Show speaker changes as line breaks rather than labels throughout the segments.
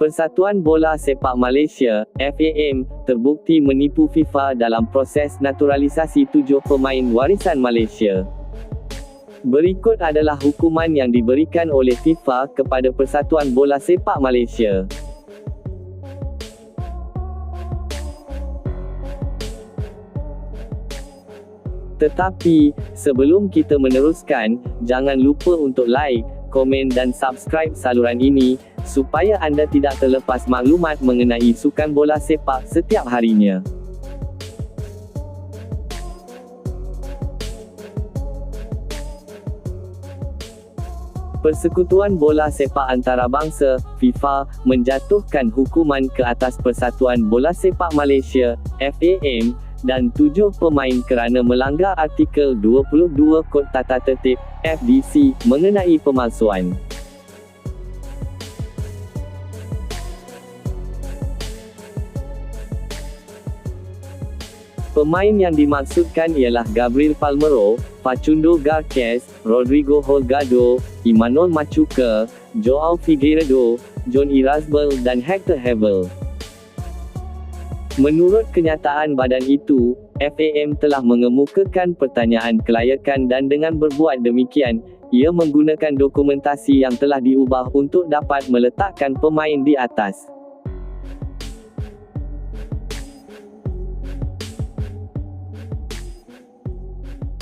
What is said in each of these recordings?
Persatuan Bola Sepak Malaysia, FAM, terbukti menipu FIFA dalam proses naturalisasi tujuh pemain warisan Malaysia. Berikut adalah hukuman yang diberikan oleh FIFA kepada Persatuan Bola Sepak Malaysia. Tetapi, sebelum kita meneruskan, jangan lupa untuk like, komen dan subscribe saluran ini, supaya anda tidak terlepas maklumat mengenai sukan bola sepak setiap harinya. Persekutuan Bola Sepak Antarabangsa, FIFA, menjatuhkan hukuman ke atas Persatuan Bola Sepak Malaysia, FAM, dan tujuh pemain kerana melanggar artikel 22 Kod Tata Tertib FDC mengenai pemalsuan. Pemain yang dimaksudkan ialah Gabriel Palmero, Facundo Garces, Rodrigo Holgado, Imanol Machuca, Joao Figueiredo, John Irasbel dan Hector Hebel. Menurut kenyataan badan itu, FAM telah mengemukakan pertanyaan kelayakan dan dengan berbuat demikian, ia menggunakan dokumentasi yang telah diubah untuk dapat meletakkan pemain di atas.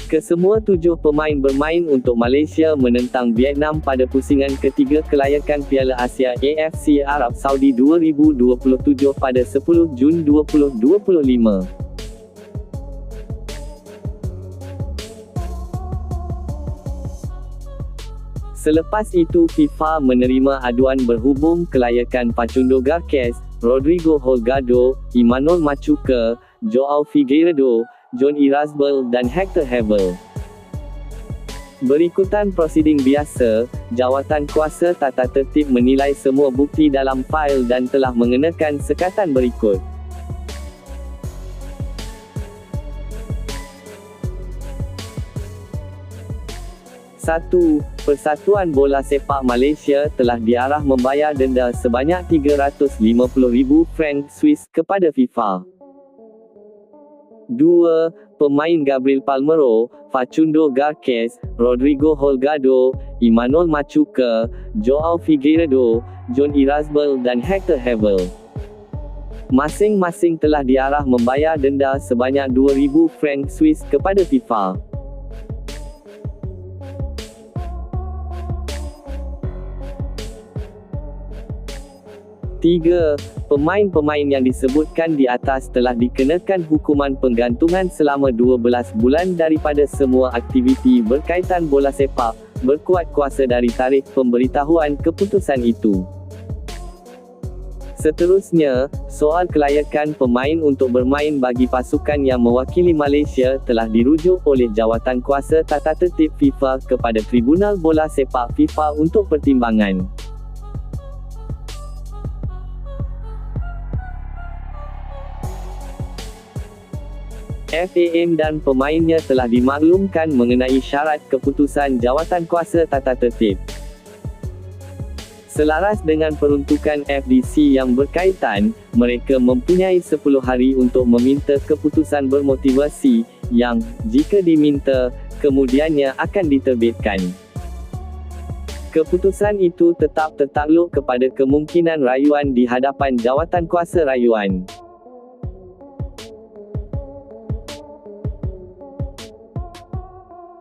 Kesemua tujuh pemain bermain untuk Malaysia menentang Vietnam pada pusingan ketiga kelayakan Piala Asia AFC Arab Saudi 2027 pada 10 Jun 2025. Selepas itu FIFA menerima aduan berhubung kelayakan Facundo Garces, Rodrigo Holgado, Imanol Machuca, Joao Figueiredo, John Irasbel dan Hector Hebel. Berikutan prosiding biasa, jawatan kuasa tata tertib menilai semua bukti dalam fail dan telah mengenakan sekatan berikut. Satu, Persatuan Bola Sepak Malaysia telah diarah membayar denda sebanyak 350,000 franc Swiss kepada FIFA. 2. Pemain Gabriel Palmero, Facundo Garces, Rodrigo Holgado, Imanol Machuca, Joao Figueiredo, John Irasbel dan Hector Hebel. Masing-masing telah diarah membayar denda sebanyak 2,000 franc Swiss kepada FIFA. 3. Pemain-pemain yang disebutkan di atas telah dikenakan hukuman penggantungan selama 12 bulan daripada semua aktiviti berkaitan bola sepak, berkuat kuasa dari tarikh pemberitahuan keputusan itu. Seterusnya, soal kelayakan pemain untuk bermain bagi pasukan yang mewakili Malaysia telah dirujuk oleh Jawatan Kuasa Tata Tertib FIFA kepada Tribunal Bola Sepak FIFA untuk pertimbangan. FAM dan pemainnya telah dimaklumkan mengenai syarat keputusan Jawatan Kuasa Tata Tertib. Selaras dengan peruntukan FDC yang berkaitan, mereka mempunyai 10 hari untuk meminta keputusan bermotivasi, yang, jika diminta, kemudiannya akan diterbitkan. Keputusan itu tetap tertakluk kepada kemungkinan rayuan di hadapan Jawatan Kuasa Rayuan.